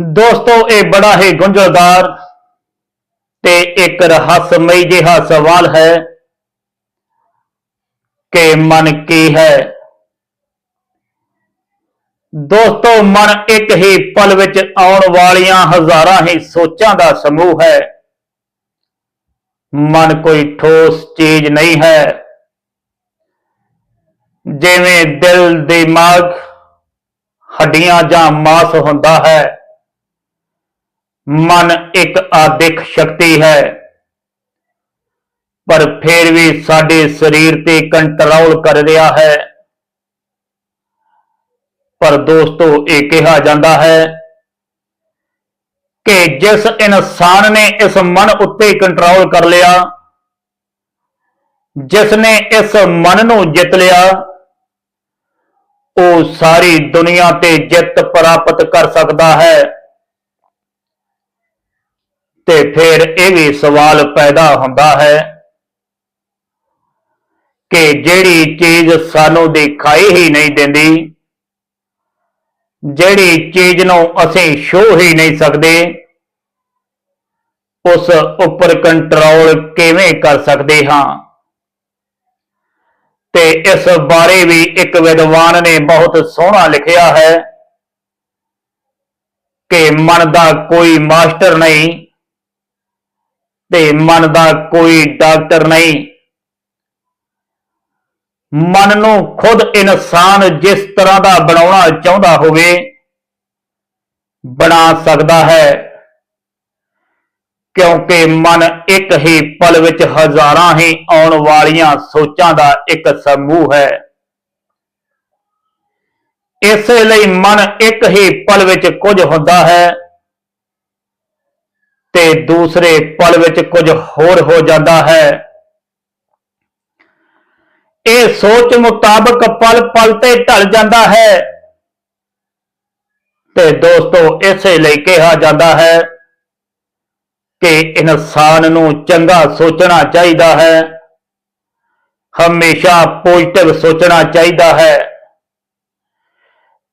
ਦੋਸਤੋ, ਇਹ ਬੜਾ ਹੀ ਗੁੰਝਲਦਾਰ ਤੇ ਇੱਕ ਰਹੱਸਮਈ ਜਿਹਾ ਸਵਾਲ ਹੈ ਕਿ ਮਨ ਕੀ ਹੈ? ਦੋਸਤੋ, ਮਨ ਇੱਕ ਹੀ ਪਲ ਵਿੱਚ ਆਉਣ ਵਾਲੀਆਂ ਹਜ਼ਾਰਾਂ ਹੀ ਸੋਚਾਂ ਦਾ ਸਮੂਹ ਹੈ। ਮਨ ਕੋਈ ਠੋਸ ਚੀਜ਼ ਨਹੀਂ ਹੈ। ਜਿਵੇਂ ਦਿਲ ਦਿਮਾਗ ਹੱਡੀਆਂ ਜਾਂ ਮਾਸ ਹੁੰਦਾ ਹੈ। ਮਨ ਇੱਕ ਆਦਿਕ ਸ਼ਕਤੀ ਹੈ। ਪਰ ਫਿਰ ਵੀ ਸਾਡੇ ਸਰੀਰ ਤੇ ਕੰਟਰੋਲ ਕਰ ਰਿਹਾ ਹੈ। ਪਰ ਦੋਸਤੋ, ਇਹ ਕਿਹਾ ਜਾਂਦਾ ਹੈ ਕਿ ਜਿਸ ਇਨਸਾਨ ਨੇ ਇਸ ਮਨ ਉੱਤੇ ਕੰਟਰੋਲ ਕਰ ਲਿਆ ਜਿਸ ਨੇ ਇਸ ਮਨ ਨੂੰ ਜਿੱਤ ਲਿਆ, ਉਹ ਸਾਰੀ ਦੁਨੀਆ ਤੇ ਜਿੱਤ ਪ੍ਰਾਪਤ ਕਰ ਸਕਦਾ ਹੈ। ਤੇ ਫਿਰ ਇਹ ਵੀ ਸਵਾਲ ਪੈਦਾ ਹੁੰਦਾ ਹੈ ਕਿ ਜਿਹੜੀ ਚੀਜ਼ ਸਾਨੂੰ ਦਿਖਾਈ ਹੀ ਨਹੀਂ ਦਿੰਦੀ, ਜਿਹੜੀ ਚੀਜ਼ ਨੂੰ ਅਸੀਂ ਛੂ ਹੀ ਨਹੀਂ ਸਕਦੇ, ਉਸ ਉੱਪਰ ਕੰਟਰੋਲ ਕਿਵੇਂ ਕਰ ਸਕਦੇ ਹਾਂ? ਤੇ ਇਸ ਬਾਰੇ ਵੀ ਇੱਕ ਵਿਦਵਾਨ ਨੇ ਬਹੁਤ ਸੋਹਣਾ ਲਿਖਿਆ ਹੈ ਕਿ ਮਨ ਦਾ ਕੋਈ ਮਾਸਟਰ ਨਹੀਂ ਤੇ ਮਨ ਦਾ ਕੋਈ ਡਾਕਟਰ ਨਹੀਂ। ਮਨ ਨੂੰ ਖੁਦ ਇਨਸਾਨ ਜਿਸ ਤਰ੍ਹਾਂ ਦਾ ਬਣਾਉਣਾ ਚਾਹੁੰਦਾ ਹੋਵੇ, ਬਣਾ ਸਕਦਾ ਹੈ। ਕਿਉਂਕਿ ਮਨ ਇੱਕ ਹੀ ਪਲ ਵਿੱਚ ਹਜ਼ਾਰਾਂ ਹੀ ਆਉਣ ਵਾਲੀਆਂ ਸੋਚਾਂ ਦਾ ਇੱਕ ਸਮੂਹ ਹੈ। ਇਸੇ ਲਈ ਮਨ ਇੱਕ ਹੀ ਪਲ ਵਿੱਚ ਕੁਝ ਹੁੰਦਾ ਹੈ। ਤੇ ਦੂਸਰੇ ਪਲ ਵਿੱਚ ਕੁਝ ਹੋਰ ਹੋ ਜਾਂਦਾ ਹੈ। ਇਹ ਸੋਚ ਮੁਤਾਬਕ ਪਲ ਪਲ ਤੇ ਢਲ ਜਾਂਦਾ ਹੈ। ਤੇ ਦੋਸਤੋ, ਇਸੇ ਲਈ ਕਿਹਾ ਜਾਂਦਾ ਹੈ ਕਿ ਇਨਸਾਨ ਨੂੰ ਚੰਗਾ ਸੋਚਣਾ ਚਾਹੀਦਾ ਹੈ। ਹਮੇਸ਼ਾ ਪੋਜ਼ਿਟਿਵ ਸੋਚਣਾ ਚਾਹੀਦਾ ਹੈ।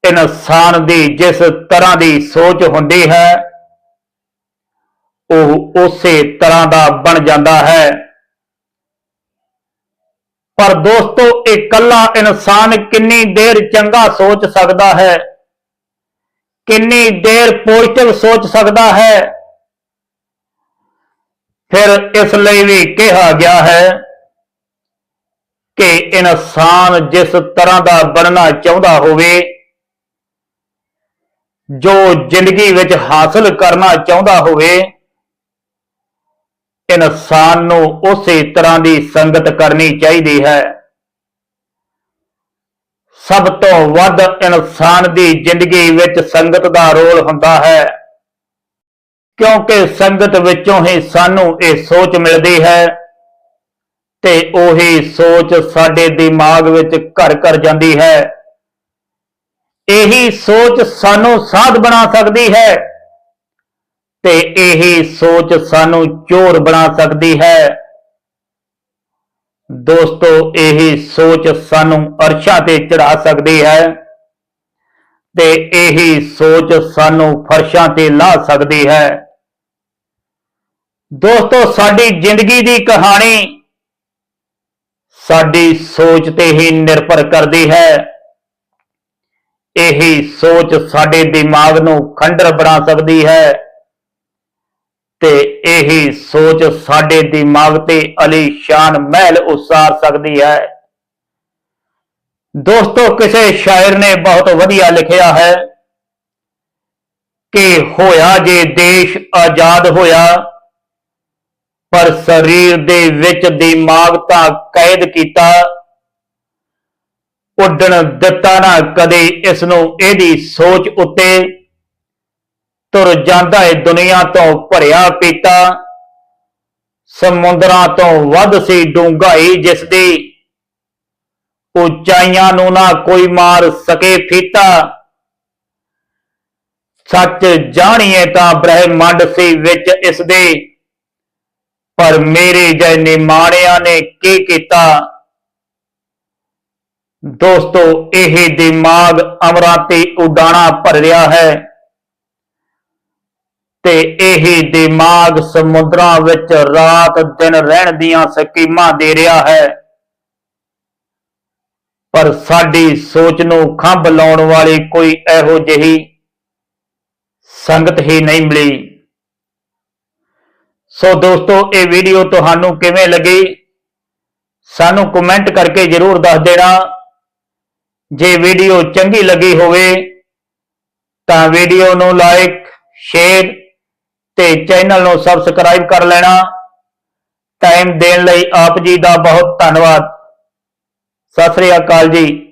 ਇਨਸਾਨ ਦੀ ਜਿਸ ਤਰ੍ਹਾਂ ਦੀ ਸੋਚ ਹੁੰਦੀ ਹੈ ਉਹ ਉਸੇ ਤਰ੍ਹਾਂ ਦਾ ਬਣ ਜਾਂਦਾ ਹੈ। ਪਰ ਦੋਸਤੋ ਇਕੱਲਾ ਇਨਸਾਨ ਕਿੰਨੀ ਦੇਰ ਚੰਗਾ ਸੋਚ ਸਕਦਾ ਹੈ? ਕਿੰਨੀ ਦੇਰ ਪੋਜ਼ਿਟਿਵ ਸੋਚ ਸਕਦਾ ਹੈ? ਫਿਰ ਇਸ ਲਈ ਵੀ ਕਿਹਾ ਗਿਆ ਹੈ ਕਿ ਇਨਸਾਨ ਜਿਸ ਤਰ੍ਹਾਂ ਦਾ ਬਣਨਾ ਚਾਹੁੰਦਾ ਹੋਵੇ, ਜੋ ਜ਼ਿੰਦਗੀ ਵਿੱਚ ਹਾਸਲ ਕਰਨਾ ਚਾਹੁੰਦਾ ਹੋਵੇ ਇਨਸਾਨ ਨੂੰ ਉਸੇ ਤਰ੍ਹਾਂ ਦੀ ਸੰਗਤ ਕਰਨੀ ਚਾਹੀਦੀ ਹੈ। ਸਭ ਤੋਂ ਵੱਧ ਇਨਸਾਨ ਦੀ ਜ਼ਿੰਦਗੀ ਵਿੱਚ ਸੰਗਤ ਦਾ ਰੋਲ ਹੁੰਦਾ ਹੈ। ਕਿਉਂਕਿ ਸੰਗਤ ਵਿੱਚੋਂ ਹੀ ਸਾਨੂੰ ਇਹ ਸੋਚ ਮਿਲਦੀ ਹੈ ਤੇ ਉਹੀ ਸੋਚ ਸਾਡੇ ਦਿਮਾਗ ਵਿੱਚ ਘਰ ਘਰ ਜਾਂਦੀ ਹੈ। ਇਹੀ ਸੋਚ ਸਾਨੂੰ ਸਾਧ ਬਣਾ ਸਕਦੀ ਹੈ। ਤੇ ਇਹੀ ਸੋਚ ਸਾਨੂੰ ਚੋਰ ਬਣਾ ਸਕਦੀ ਹੈ। ਦੋਸਤੋ, ਇਹੀ ਸੋਚ ਸਾਨੂੰ ਅਰਸ਼ਾਂ ਤੇ ਚੜਾ ਸਕਦੀ ਹੈ ਤੇ ਇਹੀ ਸੋਚ ਸਾਨੂੰ ਫਰਸ਼ਾਂ ਤੇ ਲਾ ਸਕਦੀ ਹੈ। ਦੋਸਤੋ, ਸਾਡੀ ਜ਼ਿੰਦਗੀ ਦੀ ਕਹਾਣੀ ਸਾਡੀ ਸੋਚ ਤੇ ਹੀ ਨਿਰਭਰ ਕਰਦੀ ਹੈ। ਇਹੀ ਸੋਚ ਸਾਡੇ ਦਿਮਾਗ ਨੂੰ ਖੰਡਰ ਬਣਾ ਸਕਦੀ ਹੈ। ਤੇ ਇਹੀ ਸੋਚ ਸਾਡੇ ਦਿਮਾਗ ਤੇ ਅਲੀਸ਼ਾਨ ਮਹਿਲ ਉਸਾਰ ਸਕਦੀ ਹੈ। ਦੋਸਤੋ, ਕਿਸੇ ਸ਼ਾਇਰ ਨੇ ਬਹੁਤ ਵਧੀਆ ਲਿਖਿਆ ਹੈ ਕਿ ਹੋਇਆ ਜੇ ਦੇਸ਼ ਆਜ਼ਾਦ ਹੋਇਆ, ਪਰ ਸਰੀਰ ਦੇ ਵਿੱਚ ਦਿਮਾਗ ਤਾਂ ਕੈਦ ਕੀਤਾ, ਉੱਡਣ ਦਿੱਤਾ ਨਾ ਕਦੇ ਇਸ ਨੂੰ। ਇਹਦੀ ਸੋਚ ਉੱਤੇ ਤੁਰ ਜਾਂਦਾ ਏ ਦੁਨੀਆ ਤੋਂ ਭਰਿਆ ਪੀਤਾ। ਸਮੁੰਦਰਾਂ ਤੋਂ ਵੱਧ ਸੀ ਡੂੰਘਾਈ ਜਿਸ ਦੀ ਉਚਾਈਆਂ ਨੂੰ ਨਾ ਕੋਈ ਮਾਰ ਸਕੇ ਫੀਤਾ। ਸੱਚ ਜਾਣੀਏ ਤਾਂ ਬ੍ਰਹਿਮੰਡ ਸੀ ਵਿੱਚ ਇਸ ਦੇ, ਪਰ ਮੇਰੇ ਜੈ ਨਿਮਾਣਿਆਂ ਨੇ ਕੀ ਕੀਤਾ? ਦੋਸਤੋ, ਇਹ ਦਿਮਾਗ ਅਮਰਾਂ ਤੇ ਉਡਾਣਾ ਭਰ ਰਿਹਾ ਹੈ। ਤੇ ਇਹ ਦਿਮਾਗ ਸਮੁੰਦਰਾਂ ਵਿੱਚ ਰਾਤ ਦਿਨ ਰਹਿਣ ਦੀਆਂ ਸਕੀਮਾਂ ਦੇ ਰਿਹਾ ਹੈ। ਪਰ ਸਾਡੀ ਸੋਚ ਨੂੰ ਖੰਭ ਲਾਉਣ ਵਾਲੀ ਕੋਈ ਇਹੋ ਜਿਹੀ ਸੰਗਤ ਹੀ ਨਹੀਂ ਮਿਲੀ। ਸੋ ਦੋਸਤੋ, ਇਹ ਵੀਡੀਓ ਤੁਹਾਨੂੰ ਕਿਵੇਂ ਲੱਗੀ? ਸਾਨੂੰ ਕਮੈਂਟ ਕਰਕੇ ਜਰੂਰ ਦੱਸ ਦੇਣਾ। ਜੇ ਵੀਡੀਓ ਚੰਗੀ ਲੱਗੀ ਹੋਵੇ ਤਾਂ ਵੀਡੀਓ ਨੂੰ ਲਾਈਕ, ਸ਼ੇਅਰ ਤੇ ਚੈਨਲ ਨੂੰ ਸਬਸਕ੍ਰਾਈਬ ਕਰ ਲੈਣਾ। ਟਾਈਮ ਦੇਣ ਲਈ ਆਪ ਜੀ ਦਾ ਬਹੁਤ ਧੰਨਵਾਦ। ਸਤਿ ਸ੍ਰੀ ਅਕਾਲ ਜੀ।